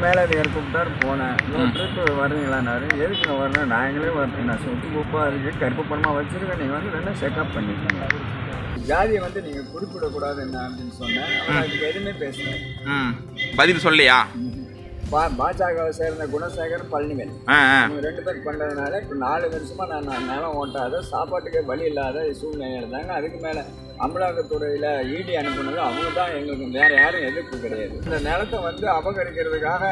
மேலதிகாரி கூப்பிட்டாரு போனேன். இன்னொரு ட்ரிப்பு வர்றீங்களான்னாரு எதுக்கு நான் வரணும்? நாங்களே வரணும். நான் சொத்து குப்பாக இருக்குது கருப்பு பணமாக வச்சுருக்கேன். நீங்கள் வந்து வேணால் செக்அப் பண்ணிக்கோங்க. ஜாதியை வந்து நீங்கள் குறிப்பிடக்கூடாது என்ன அப்படின்னு சொன்னேன். அதுக்கு எதுவுமே ம். பதில் சொல்லியா பாஜகவை சேர்ந்த குணசேகர் பழனிவேல். இவங்க ரெண்டு பேர் பண்ணுறதுனால இப்போ நாலு வருஷமாக நான் நிலம் ஓட்டாத சாப்பாட்டுக்கே வழி இல்லாத சூழ்நிலை இருந்தாங்க. அதுக்கு மேலே அமலாக்கத்துறையில் ஈடி அனுப்புனது அவங்க தான் எங்களுக்கு வேறு யாரும் எதிர்ப்பு கிடையாது. இந்த நிலத்தை வந்து அபகரிக்கிறதுக்காக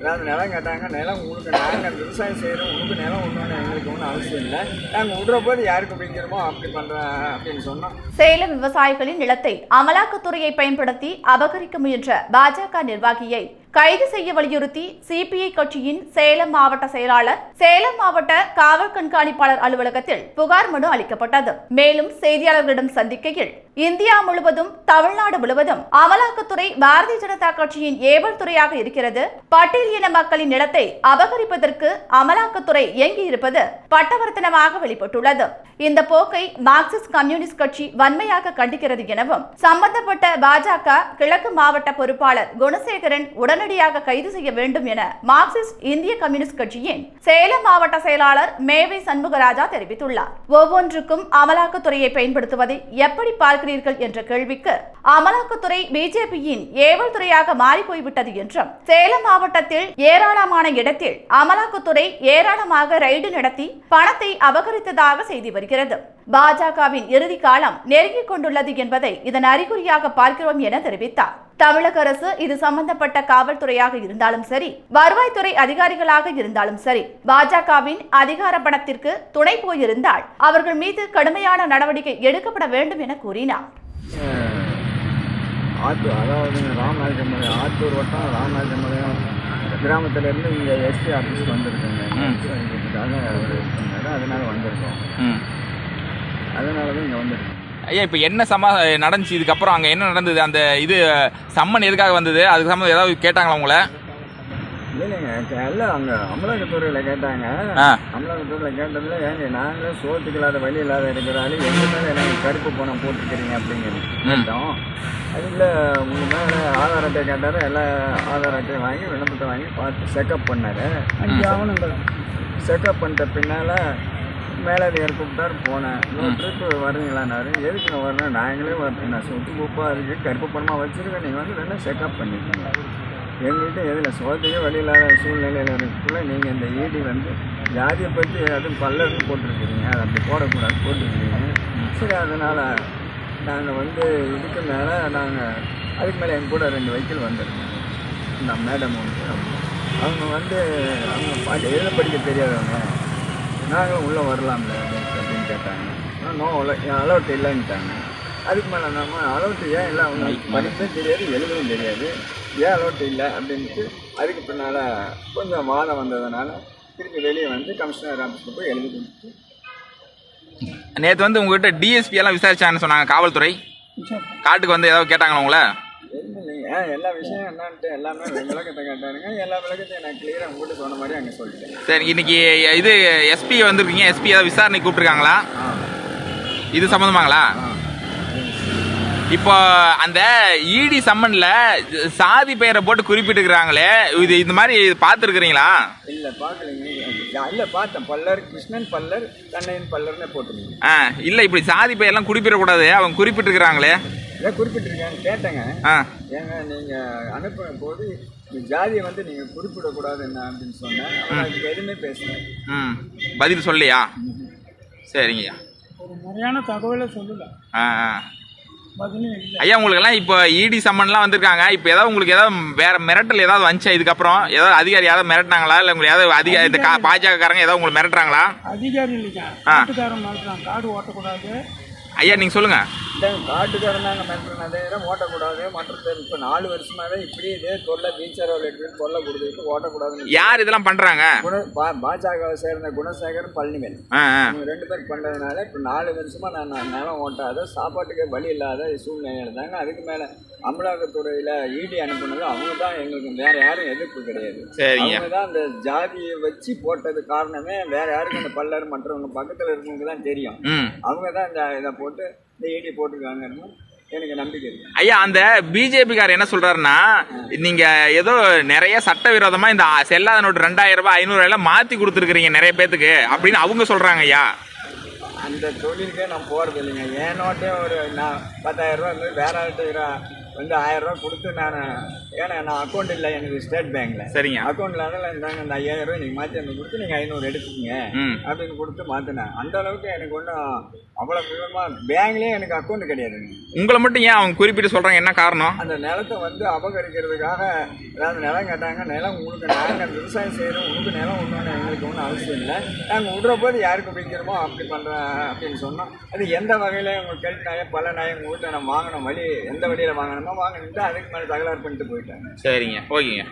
ஏதாவது நிலம் கேட்டாங்க. நிலம் உங்களுக்கு நாங்கள் விவசாயம் செய்கிறோம் உங்களுக்கு நிலம் ஒன்றுன்னு எங்களுக்கு ஒன்றும் அவசியம் இல்லை. நாங்கள் விடுற போது யாருக்கு பிடிக்கிறோமோ அப்படி பண்ணுறேன் அப்படின்னு சொன்னோம். சேலம் விவசாயிகளின் நிலத்தை அமலாக்கத்துறையை பயன்படுத்தி அபகரிக்க முயன்ற பாஜக நிர்வாகியை கைது செய்ய வலியுறுத்தி சிபிஐ கட்சியின் சேலம் மாவட்ட செயலாளர் சேலம் மாவட்ட காவல் கண்காணிப்பாளர் அலுவலகத்தில் புகார் மனு அளிக்கப்பட்டது. மேலும் செய்தியாளர்களிடம் சந்திக்கையில் இந்தியா முழுவதும் தமிழ்நாடு முழுவதும் அமலாக்கத்துறை பாரதிய ஜனதா கட்சியின் ஏவல் துறையாக இருக்கிறது. பட்டியல் இன மக்களின் நிலத்தை அபகரிப்பதற்கு அமலாக்கத்துறை இயங்கி இருப்பது பட்டவர்த்தனமாக வெளிப்பட்டுள்ளது. இந்த போக்கை மார்க்சிஸ்ட் கம்யூனிஸ்ட் கட்சி வன்மையாக கண்டிக்கிறது எனவும் சம்பந்தப்பட்ட பாஜக கிழக்கு மாவட்ட பொறுப்பாளர் குணசேகரன் உடன் உடனடியாக கைது செய்ய வேண்டும் என மார்க்சிஸ்ட் இந்திய கம்யூனிஸ்ட் கட்சியின் சேலம் மாவட்ட செயலாளர் மேவை சண்முகராஜா தெரிவித்துள்ளார். ஒவ்வொன்றுக்கும் அமலாக்கத்துறையை பயன்படுத்துவதை எப்படி பார்க்கிறீர்கள் என்ற கேள்விக்கு அமலாக்கத்துறை பிஜேபியின் ஏவல் துறையாக மாறிப்போய்விட்டது என்றும் சேலம் மாவட்டத்தில் ஏராளமான இடத்தில் அமலாக்கத்துறை ஏராளமாக ரைடு நடத்தி பணத்தை அபகரித்ததாக செய்தி வருகிறது. பாஜகவின் இறுதி காலம் நெருங்கிக் கொண்டுள்ளது என்பதை இதன் அறிகுறியாக பார்க்கிறோம் என தெரிவித்தார். தமிழக அரசு இது சம்பந்தப்பட்ட காவல் காவல்துறையாக இருந்தாலும் சரி வருவாய்த்துறை அதிகாரிகளாக இருந்தாலும் சரி பாஜகவின் அதிகார பணத்திற்கு துணை போயிருந்தால் அவர்கள் மீது கடுமையான நடவடிக்கை எடுக்கப்பட வேண்டும் என கூறினார். ஆத்தூர் அதாவது ராமநாதமலை ஆத்தூர் வட்டம் ராமநாதமலையம் கிராமத்துலேருந்து இங்கே எஸ்டி ஆஃபீஸ் வந்திருக்குங்க. அதனால வந்திருக்கோம். அதனால தான் இங்கே வந்திருக்கோம். ஐயா இப்போ என்ன சமா நடந்துச்சு? இதுக்கப்புறம் அங்கே என்ன நடந்தது? அந்த இது சம்மன் எதுக்காக வந்தது? அதுக்கு சம்மந்தம் ஏதாவது கேட்டாங்களா உங்களை? இல்லைங்க எல்லாம் அங்கே அமலாக்கத்துறையில் கேட்டாங்க. அமலாக்கத்துறையில் கேட்டதில் ஏங்க நாங்களே சோத்துக்கு இல்லாத வழி இல்லாத இருக்கிறாலும் எங்கள் மேலே எனக்கு கருப்பு பணம் போட்டுக்கிறீங்க அப்படிங்கிறது கேட்டோம். அதில் உங்கள் மேலே ஆதார் அட்டை கேட்டார். எல்லா ஆதார் அட்டையும் வாங்கி விண்ணப்பத்தை வாங்கி பார்த்து செக்கப் பண்ணார். அஞ்சு ஆவணங்கள் பண்ணிட்ட பின்னால் மேலதிகாரி கூப்பிட்டாரு போனேன். ட்ரிப்பு வர்றீங்களான்னாரு எதுக்கு நான் வரணும்? நாங்களே வரணும். நான் சொத்து குப்பாக இருக்குது கருப்பு பணமாக வச்சுருக்கேன். நீங்கள் வந்து வேணால் செக்கப் பண்ணிக்கோங்க. எங்ககிட்ட எதில் சோத்தையே வழி இல்லாத சூழ்நிலையில் இருக்கக்குள்ள நீங்கள் இந்த ஈடி வந்து ஜாதியை பற்றி அதுவும் பல்லர்னு போட்டிருக்கிறீங்க அதை அப்படி போடக்கூடாது போட்டிருக்கிறீங்க சரி அதனால் நாங்கள் வந்து இதுக்கு மேலே நாங்கள் அதுக்கு மேலே எங்க கூட ரெண்டு வைக்கல் வந்திருக்கோம் இந்த மேடம் வந்து அவங்க வந்து அவங்க எழுத படிக்க தெரியாதவங்க. நாங்களும் உள்ளே வரலாம்ல அப்படின்னு அப்படின்னு கேட்டாங்க நோ அலௌட் இல்லைன்ட்டாங்க. அதுக்கு மேலே நம்ம அலௌட் ஏன் இல்லை? அவங்க படிப்பும் தெரியாது எழுதவும் தெரியாது. ஏன் அலௌட் இல்லை? அப்படின்ட்டு அதுக்கு பின்னால் கொஞ்சம் வாதம் வந்ததுனால திருப்பி வெளியே வந்து கமிஷனர் ஆஃபீஸில் போய் எழுதி கொடுத்துட்டு நேற்று வந்து உங்ககிட்ட டிஎஸ்பி எல்லாம் விசாரிச்சாங்கன்னு சொன்னாங்க காவல்துறை. காட்டுக்கு வந்து ஏதாவது கேட்டாங்களா உங்களை? இல்லைங்க எல்லா விஷயம் என்னன்ட்டு எல்லாமே விளக்கத்தை கேட்டாருங்க எல்லா விளக்கத்தையும் நான் கிளியராக உங்கள்கிட்ட சொன்ன மாதிரி அங்கே சொல்லிட்டேன். சரி இன்னைக்கு இது எஸ்பி வந்திருக்கீங்க. எஸ்பி ஏதாவது விசாரணை கூப்பிட்டுருக்காங்களா? இது சம்மந்தமாங்களா இப்போ அந்த இடி சம்மன்ல சாதி பெயரை போட்டு குறிப்பிட்டுக்கிறாங்களே. இது இந்த மாதிரி பார்த்துருக்குறீங்களா? இல்லை பார்க்கலைங்க. இல்லை பார்த்தேன். பல்லர் கிருஷ்ணன் பல்லர் கண்ணையன் பல்லர்னு போட்டுருந்தீங்க. ஆ இல்லை இப்படி சாதி பெயர்லாம் குறிப்பிடக்கூடாது. அவங்க குறிப்பிட்டிருக்கிறாங்களே இதை குறிப்பிட்டிருக்கேன் கேட்டேங்க. ஆ. ஏங்க நீங்கள் அனுப்புன போது ஜாதியை வந்து நீங்கள் குறிப்பிடக்கூடாது என்ன அப்படின்னு சொன்னேன். அதுக்கு எதுவுமே பேசுனேன் ம். பதில் சொல்லியா சரிங்கய்யா. ஒரு முறையான தகவலை சொல்லல. ஆ ஆ. இல்லை. ஐயா உங்களுக்கெல்லாம் இப்போ இடி சம்மன்லாம் வந்திருக்காங்க. இப்போ ஏதாவது உங்களுக்கு ஏதாவது வேற மிரட்டல் ஏதாவது வந்துச்சா இதுக்கப்புறம்? ஏதாவது அதிகாரி ஏதாவது மிரட்டினாங்களா? இல்லை உங்களுக்கு ஏதாவது அதிகாரி இந்த கா- பாஜகக்காரங்க ஏதாவது உங்களுக்கு மிரட்டுறாங்களா? அதிகாரி இல்லைங்க. ஆ. காடு ஓட்டக்கூடாது. ஐயா நீங்கள் சொல்லுங்க இல்லை காட்டுக்காரனாங்க மென்டனதே ஓட்டக்கூடாது. மற்ற இப்போ நாலு வருஷமாவே இப்படி இதே தொல்லை பீச்சரோல் எடுத்து தொல்லை கொடுத்துட்டு ஓட்டக்கூடாதுன்னு யார் இதெல்லாம் பண்ணுறாங்க குண பா- பாஜகவை சேர்ந்த குணசேகர் பழனிவேல். ரெண்டு பேர் பண்ணுறதுனால இப்போ நாலு வருஷமாக நான் நிலம் ஓட்டாத சாப்பாட்டுக்கே வழி இல்லாத சூழ்நிலை இருந்தாங்க அதுக்கு மேலே அமலாக்கத்துறையில் ஈடி அனுப்புனது அவங்க தான். எங்களுக்கு வேற யாரும் எதிர்ப்பு கிடையாது. அவங்க தான் அந்த ஜாதியை வச்சு போட்டது காரணமே வேற யாருக்கும் அந்த பல்லர் மற்றவங்க பக்கத்தில் இருக்கவங்களுக்கு தான் தெரியும். அவங்க தான் இந்த இதை போட்டு இந்த ஈடி போட்டிருக்காங்கன்னு எனக்கு நம்பிக்கை இருக்கு. ஐயா அந்த பிஜேபி கார் என்ன சொல்றாருன்னா நீங்க ஏதோ நிறைய சட்டவிரோதமா இந்த செல்லாத நோட்டு ரெண்டாயிரம் ரூபாய் ஐநூறு எல்லாம் மாத்தி கொடுத்துருக்கீங்க நிறைய பேத்துக்கு அப்படின்னு அவங்க சொல்றாங்க ஐயா. அந்த தொழிலுக்கே நான் போகிறது இல்லைங்க என் நோட்டே ஒரு நான் பத்தாயிரம் ரூபா வேற ஆள்கிட்ட வந்து ஆயிரம் ரூபா கொடுத்து நான் ஏன்னா நான் அக்கௌண்ட் இல்லை எனக்கு ஸ்டேட் பேங்க்ல சரிங்க. அக்கௌண்ட்ல அதெல்லாம் இருந்தாங்க அந்த ஐயாயிரம் ரூபாய் நீங்கள் மாற்றி எனக்கு கொடுத்து நீங்கள் ஐநூறு எடுத்துக்கங்க அப்படின்னு கொடுத்து மாற்றினேன் அந்த அளவுக்கு எனக்கு ஒன்றும் அவ்வளோ விவரமாக பேங்க்லேயே எனக்கு அக்கௌண்ட் கிடையாதுங்க உங்களை மட்டும் ஏன் அவங்க குறிப்பிட்டு சொல்றாங்க? என்ன காரணம்? அந்த நிலத்தை வந்து அபகரிக்கிறதுக்காக ஏதாவது நிலம் கேட்டாங்க. நிலம் உங்களுக்கு நாங்கள் விவசாயம் செய்கிறோம் உங்களுக்கு நிலம் ஒன்றும் எங்களுக்கு ஒன்றும் அவசியம் இல்லை. நாங்கள் விடுற போது யாருக்கு பிடிக்கிறோமோ அப்படி பண்ணுறேன் அப்படின்னு சொன்னோம். அது எந்த வகையில் உங்களுக்கு நாயம் பல நாயம் உங்கள் வீட்டில் நான் வாங்கின வழி எந்த வழியில் வாங்கணுமோ வாங்கிட்டு அதுக்கு மேலே தகராறு பண்ணிட்டு போயிட்டாங்க சரிங்க. ஓகேங்க.